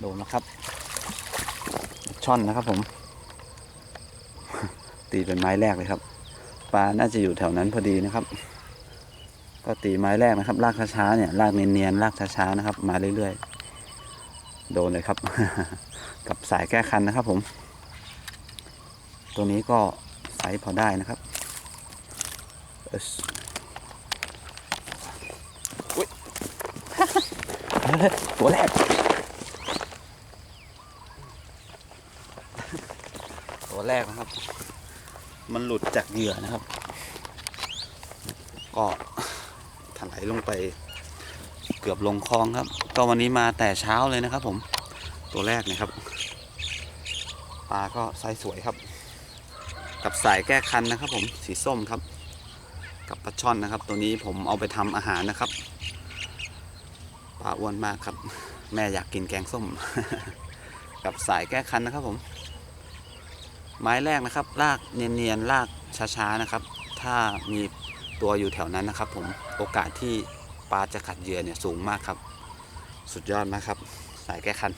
โดนนะครับ ช่อนนะครับผม ตีเป็นไม้แรกเลยครับ ปลาน่าจะอยู่แถวนั้นพอดีนะครับ ก็ตีไม้แรกนะครับ ลากช้าๆเนี่ย ลากเนียนๆ ลากช้าๆนะครับ มาเรื่อยๆ โดนเลยครับ กับสายแก้คันนะครับผม ตัวนี้ก็ไซส์พอได้นะครับเอิ๊สอุ๊ย ตัวแรกตัวแรกนะครับ มันหลุดจากเหยื่อนะครับ ก็ถลายลงไปเกือบลงคลองครับ ก็วันนี้มาแต่เช้าเลยนะครับ ผมตัวแรกนะครับปลาก็ไซส์สวยครับ กับสายแก้คันนะครับ ผมสีส้มครับ กับปลาช่อนนะครับ ตัวนี้ผมเอาไปทำอาหารนะครับาอ้วนมากครับ แม่อยากกินแกงส้ม กับสายแก้คันนะครับผม ไม้แรกนะครับลากเนียนๆลากช้าๆนะครับ ถ้ามีตัวอยู่แถวนั้นนะครับ ผมโอกาสที่ปลาจะขัดเหยื่อเนี่ยสูงมากครับ สุดยอดมากครับ สายแก้คัน